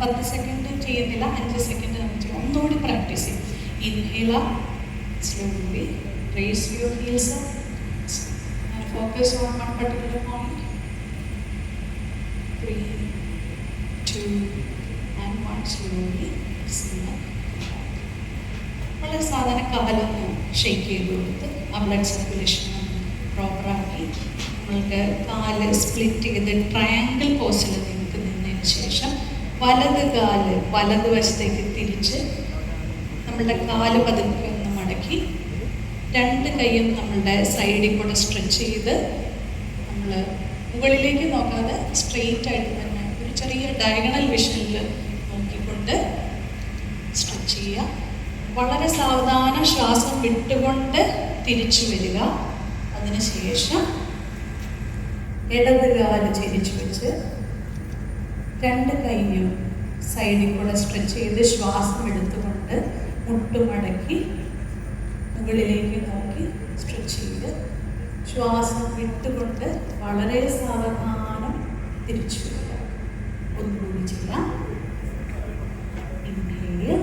പത്ത് സെക്കൻഡ് ചെയ്യുന്നില്ല അഞ്ച് സെക്കൻഡ് നമുക്ക് ചെയ്യാം. ഒന്നുകൂടി പ്രാക്ടീസ് ചെയ്യും inhale slowly raise your heels focus on one particular point three two and one slowly വളരെ സാധാരണ കവലൊന്ന് ഷെയ്ക്ക് ചെയ്ത് കൊടുത്ത് ആ ബ്ലഡ് സർക്കുലേഷൻ പ്രോപ്പറാക്കി നമ്മൾക്ക് കാൽ സ്പ്ലിറ്റ് ചെയ്ത് ട്രയാങ്കിൾ നിന്നതിന് ശേഷം വലത് കാൽ വലത് വശത്തേക്ക് തിരിച്ച് നമ്മളുടെ കാൽ പതുക്കെ ഒന്ന് മടക്കി രണ്ട് കൈയും നമ്മളുടെ സൈഡിൽ കൂടെ സ്ട്രെച്ച് ചെയ്ത് നമ്മൾ മുകളിലേക്ക് നോക്കാതെ സ്ട്രെയിറ്റ് ആയിട്ട് തന്നെ ഒരു ചെറിയ ഡയഗണൽ വിഷനിൽ നോക്കിക്കൊണ്ട് സ്ട്രെച്ച് ചെയ്യുക. വളരെ സാവധാനം ശ്വാസം വിട്ടുകൊണ്ട് തിരിച്ചു വരിക. അതിനുശേഷം ഇടത് കാൽ ചിരിച്ചു വെച്ച് രണ്ട് കൈയും സൈഡിൽ കൂടെ സ്ട്രെച്ച് ചെയ്ത് ശ്വാസം എടുത്തുകൊണ്ട് മുട്ടുമടക്കി മുകളിലേക്ക് നോക്കി സ്ട്രെച്ച് ചെയ്ത് ശ്വാസം വിട്ടുകൊണ്ട് വളരെ സാവധാനം തിരിച്ചു വരിക. ഒന്നുകൂടി ചെയ്യാം. ഇൻഹേൽ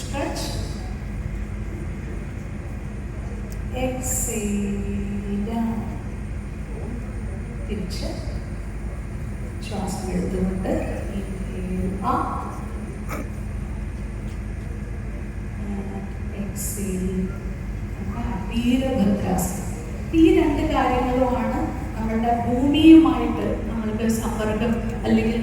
സ്ട്രെച്ച് തിരിച്ച് ശ്വാസം എടുത്തുകൊണ്ട് എക്സേൽ വീരഭദ്രാസനം ഈ രണ്ട് കാര്യങ്ങളുമാണ് നമ്മളുടെ ഭൂമിയുമായിട്ട് നമ്മൾക്ക് സമ്പർക്കം അല്ലെങ്കിൽ